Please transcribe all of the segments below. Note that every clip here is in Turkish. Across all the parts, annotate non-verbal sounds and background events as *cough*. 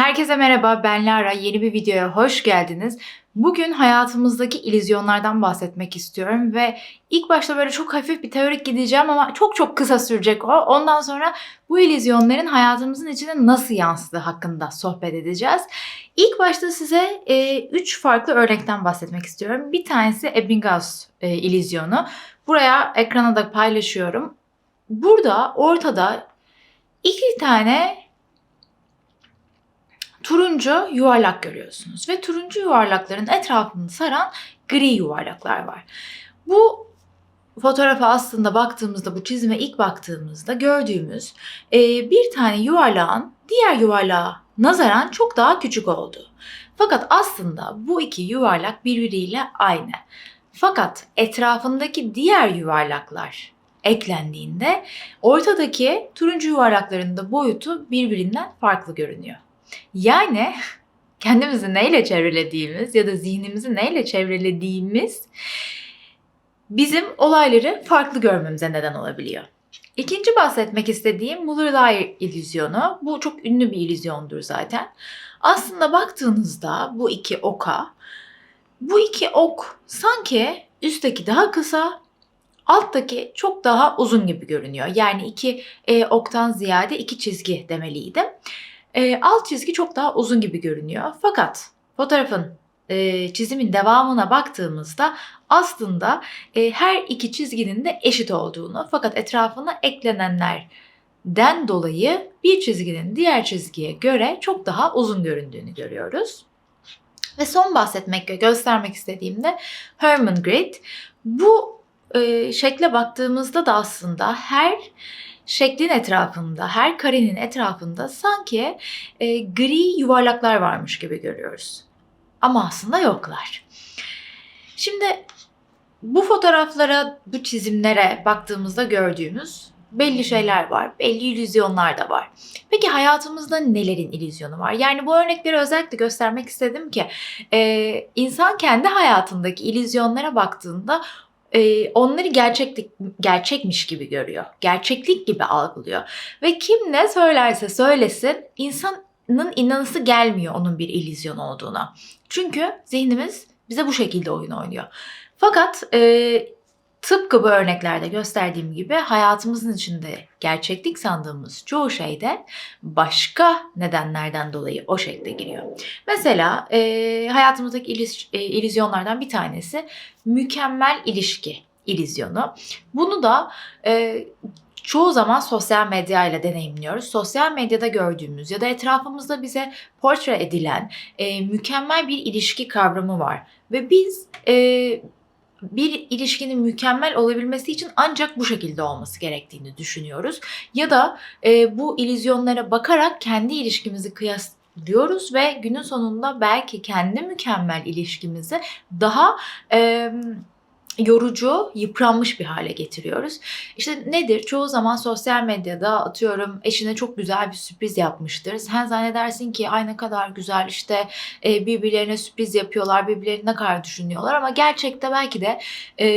Herkese merhaba, ben Lara. Yeni bir videoya hoş geldiniz. Bugün hayatımızdaki illüzyonlardan bahsetmek istiyorum ve ilk başta böyle çok hafif bir teorik gideceğim ama çok çok kısa sürecek o. Ondan sonra bu illüzyonların hayatımızın içine nasıl yansıdığı hakkında sohbet edeceğiz. İlk başta size 3 farklı örnekten bahsetmek istiyorum. Bir tanesi Ebbinghaus e, illüzyonu. Buraya ekrana da paylaşıyorum. Burada ortada iki tane turuncu yuvarlak görüyorsunuz ve turuncu yuvarlakların etrafını saran gri yuvarlaklar var. Bu fotoğrafa aslında baktığımızda, bu çizime ilk baktığımızda gördüğümüz e, bir tane yuvarlağın diğer yuvarlağa nazaran çok daha küçük olduğu. Fakat aslında bu iki yuvarlak birbiriyle aynı. Fakat etrafındaki diğer yuvarlaklar eklendiğinde ortadaki turuncu yuvarlakların da boyutu birbirinden farklı görünüyor. Yani *laughs* kendimizi neyle çevrelediğimiz ya da zihnimizi neyle çevrelediğimiz bizim olayları farklı görmemize neden olabiliyor. İkinci bahsetmek istediğim Muller-Lyer illüzyonu. Bu çok ünlü bir illüzyondur zaten. Aslında baktığınızda bu iki oka, bu iki ok sanki üstteki daha kısa, alttaki çok daha uzun gibi görünüyor. Yani iki e, oktan ziyade iki çizgi demeliydim. E, alt çizgi çok daha uzun gibi görünüyor. Fakat fotoğrafın e, çizimin devamına baktığımızda aslında e, her iki çizginin de eşit olduğunu fakat etrafına eklenenlerden dolayı bir çizginin diğer çizgiye göre çok daha uzun göründüğünü görüyoruz. Ve son bahsetmek ve göstermek istediğimde Herman Grid. Bu e, şekle baktığımızda da aslında her şeklin etrafında, her karenin etrafında sanki e, gri yuvarlaklar varmış gibi görüyoruz. Ama aslında yoklar. Şimdi bu fotoğraflara, bu çizimlere baktığımızda gördüğümüz belli şeyler var, belli illüzyonlar da var. Peki hayatımızda nelerin illüzyonu var? Yani bu örnekleri özellikle göstermek istedim ki e, insan kendi hayatındaki illüzyonlara baktığında e, onları gerçeklik gerçekmiş gibi görüyor. Gerçeklik gibi algılıyor. Ve kim ne söylerse söylesin insanın inanısı gelmiyor onun bir illüzyon olduğuna. Çünkü zihnimiz bize bu şekilde oyun oynuyor. Fakat e, tıpkı bu örneklerde gösterdiğim gibi hayatımızın içinde gerçeklik sandığımız çoğu şeyde başka nedenlerden dolayı o şekilde giriyor. Mesela e, hayatımızdaki iliz, e, illüzyonlardan bir tanesi mükemmel ilişki illüzyonu. Bunu da e, çoğu zaman sosyal medya ile deneyimliyoruz. Sosyal medyada gördüğümüz ya da etrafımızda bize portre edilen e, mükemmel bir ilişki kavramı var. Ve biz e, bir ilişkinin mükemmel olabilmesi için ancak bu şekilde olması gerektiğini düşünüyoruz. Ya da e, bu illüzyonlara bakarak kendi ilişkimizi kıyaslıyoruz ve günün sonunda belki kendi mükemmel ilişkimizi daha... E, yorucu, yıpranmış bir hale getiriyoruz. İşte nedir? Çoğu zaman sosyal medyada atıyorum eşine çok güzel bir sürpriz yapmıştır. Sen zannedersin ki ay kadar güzel işte e, birbirlerine sürpriz yapıyorlar, birbirlerini ne kadar düşünüyorlar ama gerçekte belki de e,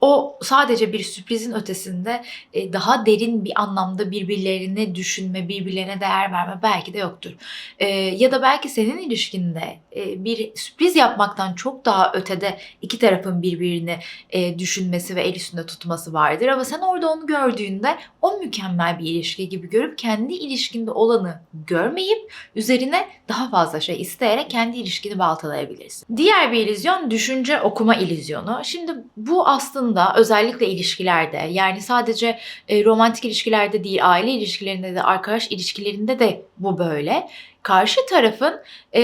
o sadece bir sürprizin ötesinde e, daha derin bir anlamda birbirlerini düşünme, birbirlerine değer verme belki de yoktur. E, ya da belki senin ilişkinde e, bir sürpriz yapmaktan çok daha ötede iki tarafın birbirini düşünmesi ve el üstünde tutması vardır. Ama sen orada onu gördüğünde o mükemmel bir ilişki gibi görüp kendi ilişkinde olanı görmeyip üzerine daha fazla şey isteyerek kendi ilişkini baltalayabilirsin. Diğer bir illüzyon düşünce okuma illüzyonu. Şimdi bu aslında aslında özellikle ilişkilerde yani sadece e, romantik ilişkilerde değil aile ilişkilerinde de arkadaş ilişkilerinde de bu böyle. Karşı tarafın e,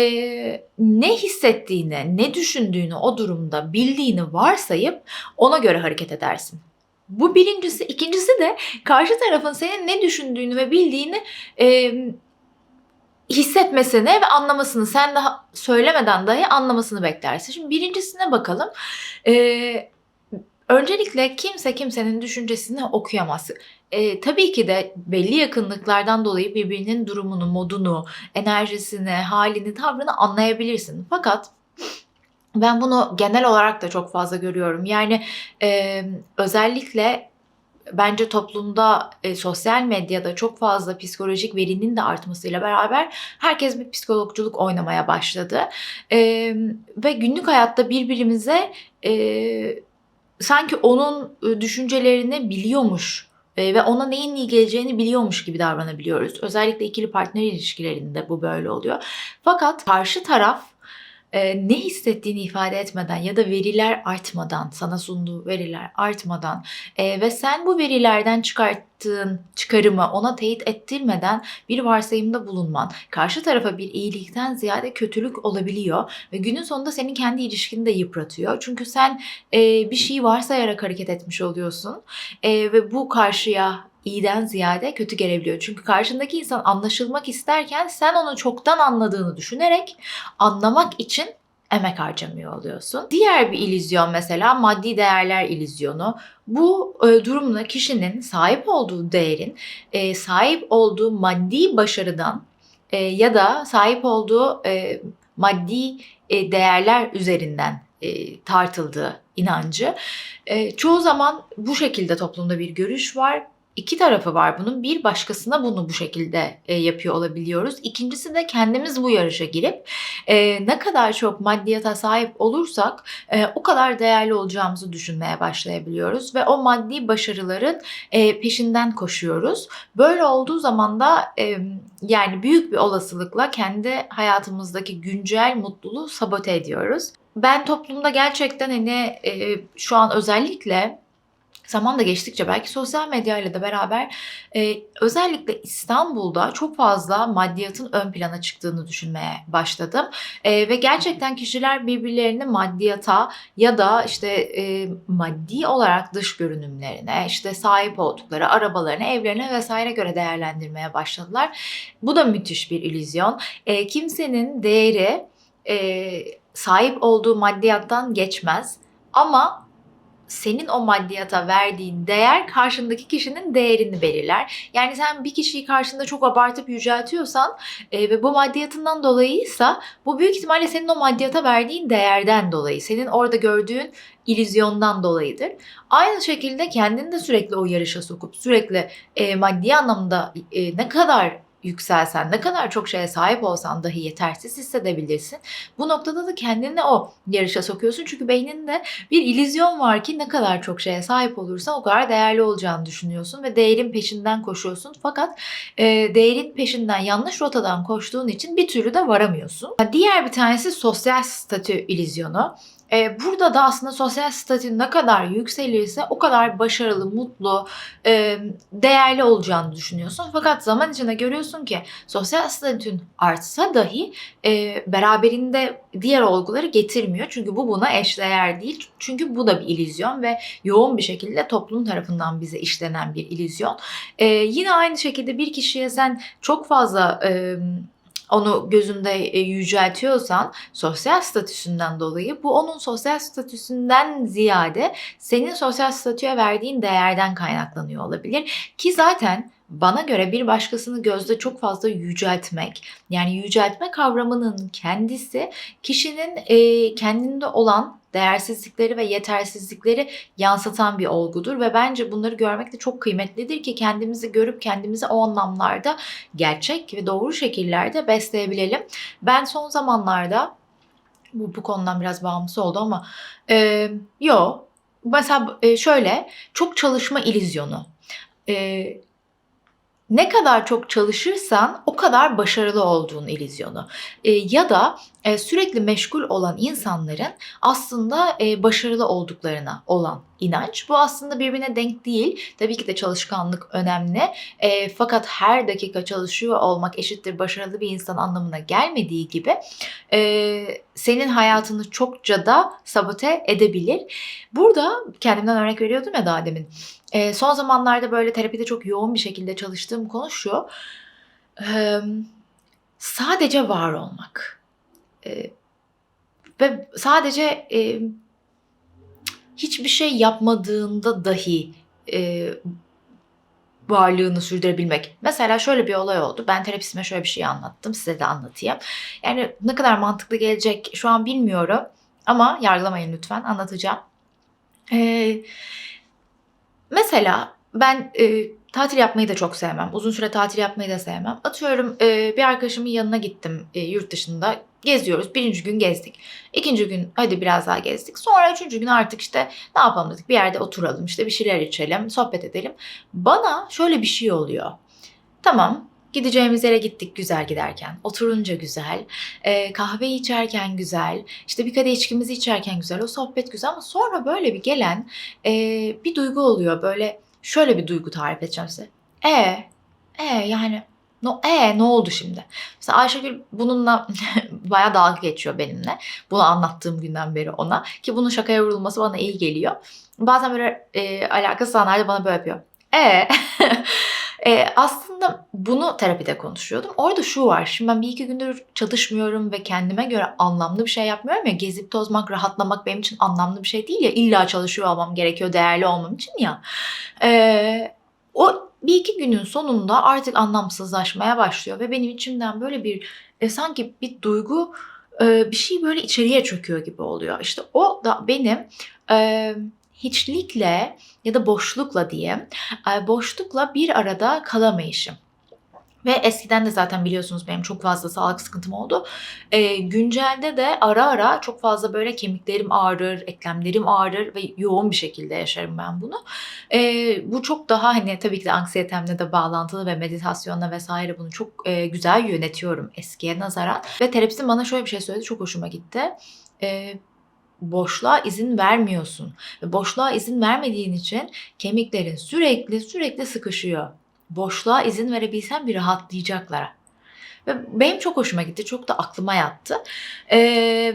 ne hissettiğini, ne düşündüğünü o durumda bildiğini varsayıp ona göre hareket edersin. Bu birincisi. ikincisi de karşı tarafın senin ne düşündüğünü ve bildiğini e, hissetmesini ve anlamasını sen daha söylemeden dahi anlamasını beklersin. Şimdi birincisine bakalım. Ee, Öncelikle kimse kimsenin düşüncesini okuyamaz. E, tabii ki de belli yakınlıklardan dolayı birbirinin durumunu, modunu, enerjisini, halini, tavrını anlayabilirsin. Fakat ben bunu genel olarak da çok fazla görüyorum. Yani e, özellikle bence toplumda e, sosyal medyada çok fazla psikolojik verinin de artmasıyla beraber herkes bir psikologculuk oynamaya başladı. E, ve günlük hayatta birbirimize e, sanki onun e, düşüncelerini biliyormuş e, ve ona neyin iyi geleceğini biliyormuş gibi davranabiliyoruz. Özellikle ikili partner ilişkilerinde bu böyle oluyor. Fakat karşı taraf e, ne hissettiğini ifade etmeden ya da veriler artmadan, sana sunduğu veriler artmadan e, ve sen bu verilerden çıkarttığın çıkarımı ona teyit ettirmeden bir varsayımda bulunman karşı tarafa bir iyilikten ziyade kötülük olabiliyor ve günün sonunda senin kendi ilişkini de yıpratıyor. Çünkü sen e, bir şeyi varsayarak hareket etmiş oluyorsun e, ve bu karşıya iyiden ziyade kötü gelebiliyor. Çünkü karşındaki insan anlaşılmak isterken sen onu çoktan anladığını düşünerek anlamak için emek harcamıyor oluyorsun. Diğer bir illüzyon mesela maddi değerler illüzyonu. Bu durumda kişinin sahip olduğu değerin e, sahip olduğu maddi başarıdan e, ya da sahip olduğu e, maddi değerler üzerinden tartıldığı inancı. Çoğu zaman bu şekilde toplumda bir görüş var iki tarafı var bunun. Bir başkasına bunu bu şekilde e, yapıyor olabiliyoruz. İkincisi de kendimiz bu yarışa girip e, ne kadar çok maddiyata sahip olursak e, o kadar değerli olacağımızı düşünmeye başlayabiliyoruz ve o maddi başarıların e, peşinden koşuyoruz. Böyle olduğu zaman da e, yani büyük bir olasılıkla kendi hayatımızdaki güncel mutluluğu sabote ediyoruz. Ben toplumda gerçekten hani e, şu an özellikle zaman da geçtikçe belki sosyal medya ile de beraber e, özellikle İstanbul'da çok fazla maddiyatın ön plana çıktığını düşünmeye başladım. E, ve gerçekten kişiler birbirlerini maddiyata ya da işte e, maddi olarak dış görünümlerine, işte sahip oldukları arabalarına, evlerine vesaire göre değerlendirmeye başladılar. Bu da müthiş bir illüzyon. E, kimsenin değeri e, sahip olduğu maddiyattan geçmez. Ama senin o maddiyata verdiğin değer karşındaki kişinin değerini belirler. Yani sen bir kişiyi karşında çok abartıp yüceltiyorsan e, ve bu maddiyatından dolayıysa bu büyük ihtimalle senin o maddiyata verdiğin değerden dolayı, senin orada gördüğün illüzyondan dolayıdır. Aynı şekilde kendini de sürekli o yarışa sokup sürekli e, maddi anlamda e, ne kadar yükselsen, ne kadar çok şeye sahip olsan dahi yetersiz hissedebilirsin. Bu noktada da kendini o yarışa sokuyorsun. Çünkü beyninde bir illüzyon var ki ne kadar çok şeye sahip olursan o kadar değerli olacağını düşünüyorsun ve değerin peşinden koşuyorsun. Fakat e, değerin peşinden yanlış rotadan koştuğun için bir türlü de varamıyorsun. Diğer bir tanesi sosyal statü illüzyonu. E, burada da aslında sosyal statü ne kadar yükselirse o kadar başarılı, mutlu, e, değerli olacağını düşünüyorsun. Fakat zaman içinde görüyorsun ki sosyal statün artsa dahi e, beraberinde diğer olguları getirmiyor. Çünkü bu buna eşdeğer değil. Çünkü bu da bir illüzyon ve yoğun bir şekilde toplum tarafından bize işlenen bir illüzyon. E, yine aynı şekilde bir kişiye sen çok fazla... E, onu gözünde e, yüceltiyorsan sosyal statüsünden dolayı bu onun sosyal statüsünden ziyade senin sosyal statüye verdiğin değerden kaynaklanıyor olabilir. Ki zaten bana göre bir başkasını gözde çok fazla yüceltmek yani yüceltme kavramının kendisi kişinin e, kendinde olan değersizlikleri ve yetersizlikleri yansıtan bir olgudur ve bence bunları görmek de çok kıymetlidir ki kendimizi görüp kendimizi o anlamlarda gerçek ve doğru şekillerde besleyebilelim. Ben son zamanlarda bu, bu konudan biraz bağımsız oldu ama e, yo mesela e, şöyle çok çalışma ilizyonu. E, ne kadar çok çalışırsan o kadar başarılı olduğun ilizyonu. E, ya da e, sürekli meşgul olan insanların aslında e, başarılı olduklarına olan inanç. Bu aslında birbirine denk değil. Tabii ki de çalışkanlık önemli. E, fakat her dakika çalışıyor olmak eşittir başarılı bir insan anlamına gelmediği gibi e, senin hayatını çokça da sabote edebilir. Burada kendimden örnek veriyordum ya daha demin. E, son zamanlarda böyle terapide çok yoğun bir şekilde çalıştığım konu şu. E, sadece var olmak. E, ve sadece e, hiçbir şey yapmadığında dahi e, varlığını sürdürebilmek. Mesela şöyle bir olay oldu. Ben terapistime şöyle bir şey anlattım. Size de anlatayım. Yani ne kadar mantıklı gelecek şu an bilmiyorum. Ama yargılamayın lütfen. Anlatacağım. Ee, mesela ben e, tatil yapmayı da çok sevmem. Uzun süre tatil yapmayı da sevmem. Atıyorum e, bir arkadaşımın yanına gittim e, yurt dışında. Geziyoruz. Birinci gün gezdik. İkinci gün hadi biraz daha gezdik. Sonra üçüncü gün artık işte ne yapalım dedik. Bir yerde oturalım işte bir şeyler içelim, sohbet edelim. Bana şöyle bir şey oluyor. Tamam Gideceğimiz yere gittik güzel giderken. Oturunca güzel. E, kahve içerken güzel. işte bir kadeh içkimizi içerken güzel. O sohbet güzel ama sonra böyle bir gelen e, bir duygu oluyor. Böyle şöyle bir duygu tarif edeceğim size. E, e yani no, e ne oldu şimdi? Mesela Ayşegül bununla *laughs* bayağı dalga geçiyor benimle. Bunu anlattığım günden beri ona. Ki bunun şakaya vurulması bana iyi geliyor. Bazen böyle e, alakasız anlarda bana böyle yapıyor. E *laughs* E, aslında bunu terapide konuşuyordum. Orada şu var. Şimdi ben bir iki gündür çalışmıyorum ve kendime göre anlamlı bir şey yapmıyorum ya. Gezip tozmak, rahatlamak benim için anlamlı bir şey değil ya. İlla çalışıyor olmam gerekiyor değerli olmam için ya. E, o bir iki günün sonunda artık anlamsızlaşmaya başlıyor ve benim içimden böyle bir e, sanki bir duygu e, bir şey böyle içeriye çöküyor gibi oluyor. İşte o da benim e, hiçlikle ya da boşlukla diye boşlukla bir arada kalamayışım. Ve eskiden de zaten biliyorsunuz benim çok fazla sağlık sıkıntım oldu. E, güncelde de ara ara çok fazla böyle kemiklerim ağrır, eklemlerim ağrır ve yoğun bir şekilde yaşarım ben bunu. E, bu çok daha hani tabii ki de anksiyetemle de bağlantılı ve meditasyonla vesaire bunu çok e, güzel yönetiyorum eskiye nazaran. Ve terapistim bana şöyle bir şey söyledi çok hoşuma gitti. E, boşluğa izin vermiyorsun. Ve boşluğa izin vermediğin için kemiklerin sürekli sürekli sıkışıyor. Boşluğa izin verebilsen bir rahatlayacaklar. Ve benim çok hoşuma gitti. Çok da aklıma yattı. Ee,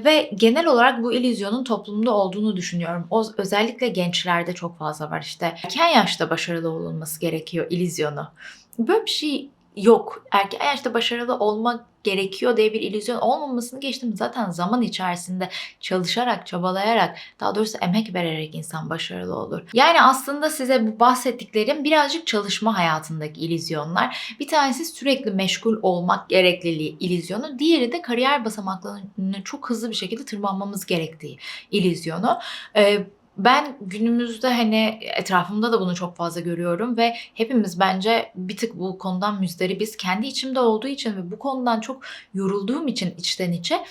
ve genel olarak bu illüzyonun toplumda olduğunu düşünüyorum. O, özellikle gençlerde çok fazla var. İşte erken yaşta başarılı olunması gerekiyor illüzyonu. Böyle bir şey yok. Erken yaşta başarılı olmak gerekiyor diye bir illüzyon olmamasını geçtim. Zaten zaman içerisinde çalışarak, çabalayarak, daha doğrusu emek vererek insan başarılı olur. Yani aslında size bu bahsettiklerim birazcık çalışma hayatındaki illüzyonlar. Bir tanesi sürekli meşgul olmak gerekliliği illüzyonu. Diğeri de kariyer basamaklarını çok hızlı bir şekilde tırmanmamız gerektiği illüzyonu. Ee, ben günümüzde hani etrafımda da bunu çok fazla görüyorum ve hepimiz bence bir tık bu konudan müzdaribiz. Kendi içimde olduğu için ve bu konudan çok yorulduğum için içten içe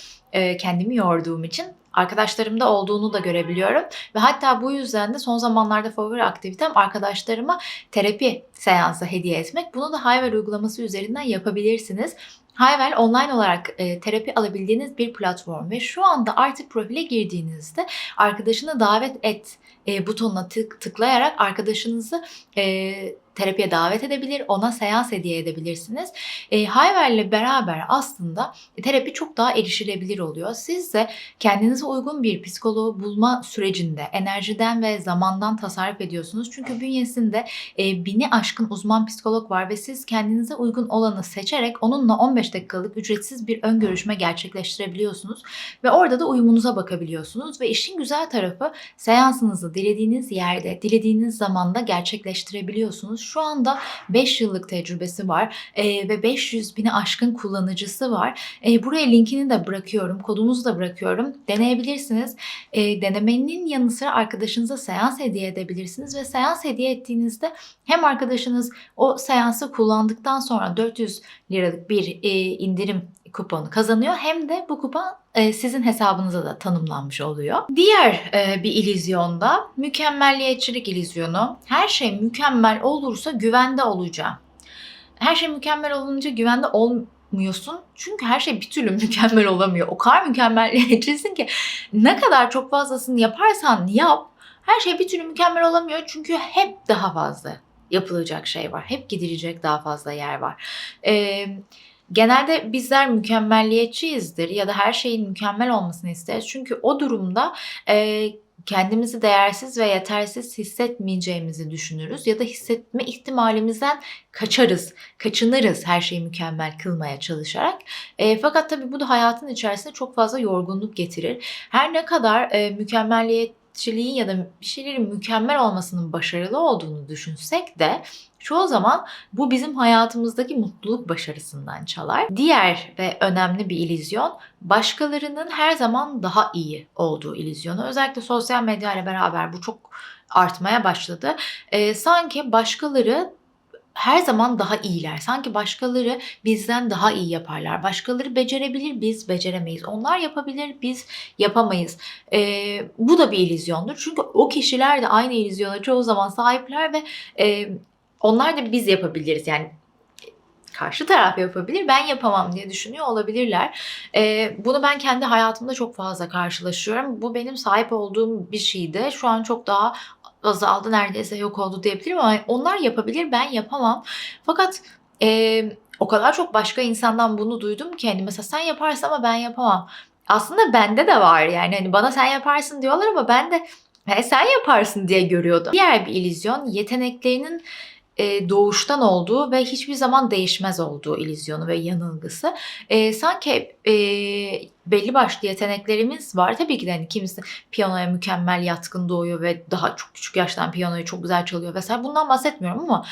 kendimi yorduğum için arkadaşlarımda olduğunu da görebiliyorum. Ve hatta bu yüzden de son zamanlarda favori aktivitem arkadaşlarıma terapi seansı hediye etmek. Bunu da Hayver uygulaması üzerinden yapabilirsiniz. Hayvel online olarak e, terapi alabildiğiniz bir platform ve şu anda artık profile girdiğinizde arkadaşını davet et e, butonuna tık, tıklayarak arkadaşınızı e, terapiye davet edebilir, ona seans hediye edebilirsiniz. E, Hayver'le beraber aslında terapi çok daha erişilebilir oluyor. Siz de kendinize uygun bir psikoloğu bulma sürecinde enerjiden ve zamandan tasarruf ediyorsunuz. Çünkü bünyesinde e, bini aşkın uzman psikolog var ve siz kendinize uygun olanı seçerek onunla 15 dakikalık ücretsiz bir ön görüşme gerçekleştirebiliyorsunuz. Ve orada da uyumunuza bakabiliyorsunuz. Ve işin güzel tarafı seansınızı dilediğiniz yerde, dilediğiniz zamanda gerçekleştirebiliyorsunuz şu anda 5 yıllık tecrübesi var e, ve 500 bini aşkın kullanıcısı var. E, buraya linkini de bırakıyorum, kodumuzu da bırakıyorum. Deneyebilirsiniz. E, denemenin yanı sıra arkadaşınıza seans hediye edebilirsiniz ve seans hediye ettiğinizde hem arkadaşınız o seansı kullandıktan sonra 400 liralık bir e, indirim kuponu kazanıyor hem de bu kupon sizin hesabınıza da tanımlanmış oluyor. Diğer e, bir ilizyonda mükemmelliyetçilik ilizyonu. Her şey mükemmel olursa güvende olacağım. Her şey mükemmel olunca güvende olmuyorsun. Çünkü her şey bir türlü *laughs* mükemmel olamıyor. O kadar mükemmelliyetçisin ki ne kadar çok fazlasını yaparsan yap her şey bir türlü mükemmel olamıyor. Çünkü hep daha fazla yapılacak şey var. Hep gidilecek daha fazla yer var. Eee Genelde bizler mükemmelliyetçiyizdir ya da her şeyin mükemmel olmasını isteriz. Çünkü o durumda e, kendimizi değersiz ve yetersiz hissetmeyeceğimizi düşünürüz ya da hissetme ihtimalimizden kaçarız, kaçınırız her şeyi mükemmel kılmaya çalışarak. E, fakat tabii bu da hayatın içerisinde çok fazla yorgunluk getirir. Her ne kadar e, mükemmelliyet gerçekçiliğin ya da bir şeylerin mükemmel olmasının başarılı olduğunu düşünsek de çoğu zaman bu bizim hayatımızdaki mutluluk başarısından çalar. Diğer ve önemli bir ilizyon başkalarının her zaman daha iyi olduğu ilizyonu. Özellikle sosyal medya ile beraber bu çok artmaya başladı. Ee, sanki başkaları her zaman daha iyiler. Sanki başkaları bizden daha iyi yaparlar. Başkaları becerebilir, biz beceremeyiz. Onlar yapabilir, biz yapamayız. Ee, bu da bir illüzyondur. Çünkü o kişiler de aynı illüzyona çoğu zaman sahipler ve e, onlar da biz yapabiliriz. Yani karşı taraf yapabilir, ben yapamam diye düşünüyor olabilirler. Ee, bunu ben kendi hayatımda çok fazla karşılaşıyorum. Bu benim sahip olduğum bir şeydi. Şu an çok daha azaldı, neredeyse yok oldu diyebilirim ama onlar yapabilir, ben yapamam. Fakat e, o kadar çok başka insandan bunu duydum ki hani mesela sen yaparsın ama ben yapamam. Aslında bende de var yani hani bana sen yaparsın diyorlar ama ben de "He, sen yaparsın diye görüyordum. Diğer bir illüzyon yeteneklerinin e, doğuştan olduğu ve hiçbir zaman değişmez olduğu illüzyonu ve yanılgısı. E, sanki e, belli başlı yeteneklerimiz var. Tabii ki de hani kimisi piyanoya mükemmel yatkın doğuyor ve daha çok küçük yaştan piyanoyu çok güzel çalıyor vesaire. Bundan bahsetmiyorum ama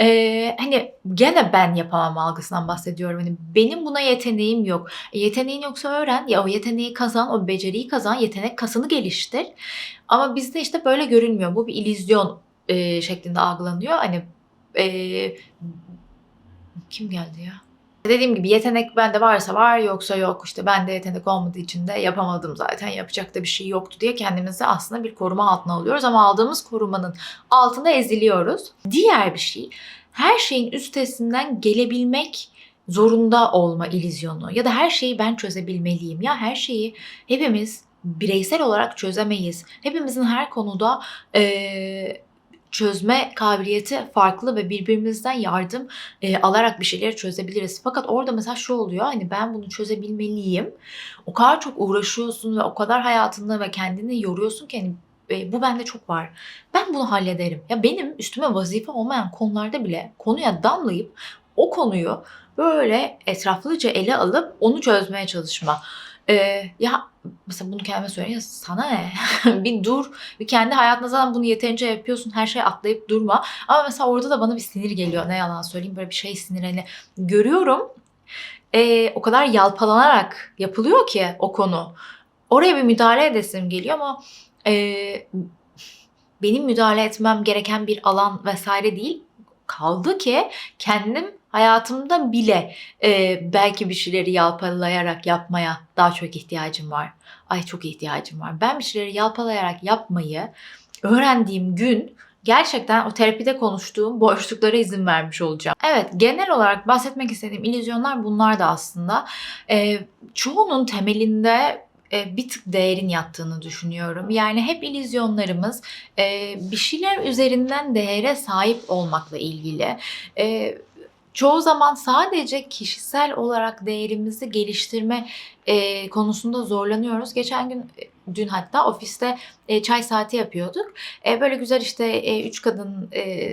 e, hani gene ben yapamam algısından bahsediyorum. Hani benim buna yeteneğim yok. E, yeteneğin yoksa öğren. Ya o yeteneği kazan, o beceriyi kazan, yetenek kasını geliştir. Ama bizde işte böyle görülmüyor. Bu bir illüzyon e, şeklinde algılanıyor. Hani e, kim geldi ya? Dediğim gibi yetenek bende varsa var yoksa yok işte bende yetenek olmadığı için de yapamadım zaten yapacak da bir şey yoktu diye kendimizi aslında bir koruma altına alıyoruz ama aldığımız korumanın altında eziliyoruz. Diğer bir şey her şeyin üstesinden gelebilmek zorunda olma illüzyonu ya da her şeyi ben çözebilmeliyim ya her şeyi hepimiz bireysel olarak çözemeyiz. Hepimizin her konuda eee çözme kabiliyeti farklı ve birbirimizden yardım e, alarak bir şeyleri çözebiliriz. Fakat orada mesela şu oluyor hani ben bunu çözebilmeliyim. O kadar çok uğraşıyorsun ve o kadar hayatında ve kendini yoruyorsun ki hani e, bu bende çok var. Ben bunu hallederim. Ya benim üstüme vazife olmayan konularda bile konuya damlayıp o konuyu böyle etraflıca ele alıp onu çözmeye çalışma. E, ya mesela bunu kendime söyleyeyim sana ne? *laughs* bir dur. Bir kendi hayatında zaten bunu yeterince yapıyorsun. Her şeye atlayıp durma. Ama mesela orada da bana bir sinir geliyor. Ne yalan söyleyeyim böyle bir şey sinir hani görüyorum. Ee, o kadar yalpalanarak yapılıyor ki o konu. Oraya bir müdahale edesim geliyor ama e, benim müdahale etmem gereken bir alan vesaire değil. Kaldı ki kendim hayatımda bile e, belki bir şeyleri yalpalayarak yapmaya daha çok ihtiyacım var. Ay çok ihtiyacım var. Ben bir şeyleri yalpalayarak yapmayı öğrendiğim gün gerçekten o terapide konuştuğum boşluklara izin vermiş olacağım. Evet genel olarak bahsetmek istediğim illüzyonlar bunlar da aslında. E, çoğunun temelinde e, bir tık değerin yattığını düşünüyorum. Yani hep illüzyonlarımız e, bir şeyler üzerinden değere sahip olmakla ilgili. E, çoğu zaman sadece kişisel olarak değerimizi geliştirme e, konusunda zorlanıyoruz. Geçen gün e, dün hatta ofiste e, çay saati yapıyorduk. E, böyle güzel işte e, üç kadın e,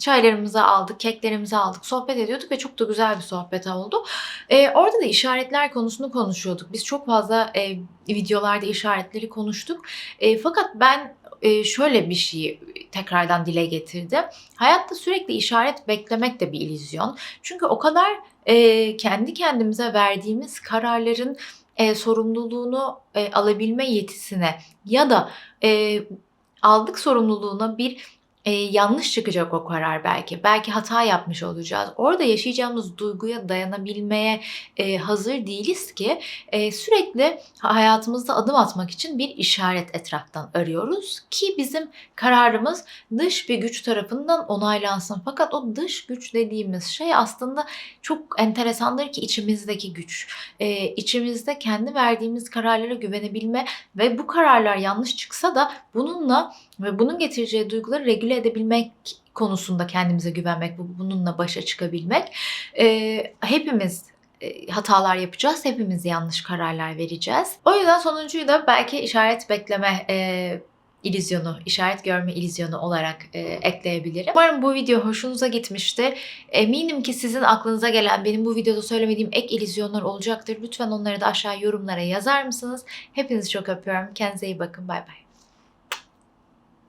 çaylarımızı aldık, keklerimizi aldık, sohbet ediyorduk ve çok da güzel bir sohbet oldu. E, orada da işaretler konusunu konuşuyorduk. Biz çok fazla e, videolarda işaretleri konuştuk. E, fakat ben e, şöyle bir şey tekrardan dile getirdi. Hayatta sürekli işaret beklemek de bir illüzyon. Çünkü o kadar e, kendi kendimize verdiğimiz kararların e, sorumluluğunu e, alabilme yetisine ya da aldık sorumluluğuna bir e, yanlış çıkacak o karar belki. Belki hata yapmış olacağız. Orada yaşayacağımız duyguya dayanabilmeye e, hazır değiliz ki e, sürekli hayatımızda adım atmak için bir işaret etraftan arıyoruz ki bizim kararımız dış bir güç tarafından onaylansın. Fakat o dış güç dediğimiz şey aslında çok enteresandır ki içimizdeki güç. E, içimizde kendi verdiğimiz kararlara güvenebilme ve bu kararlar yanlış çıksa da bununla ve bunun getireceği duyguları regüle edebilmek konusunda kendimize güvenmek, bununla başa çıkabilmek. E, hepimiz hatalar yapacağız. Hepimiz yanlış kararlar vereceğiz. O yüzden sonuncuyu da belki işaret bekleme e, illüzyonu, işaret görme illüzyonu olarak e, ekleyebilirim. Umarım bu video hoşunuza gitmiştir. Eminim ki sizin aklınıza gelen benim bu videoda söylemediğim ek illüzyonlar olacaktır. Lütfen onları da aşağı yorumlara yazar mısınız? Hepinizi çok öpüyorum. Kendinize iyi bakın. Bay bay.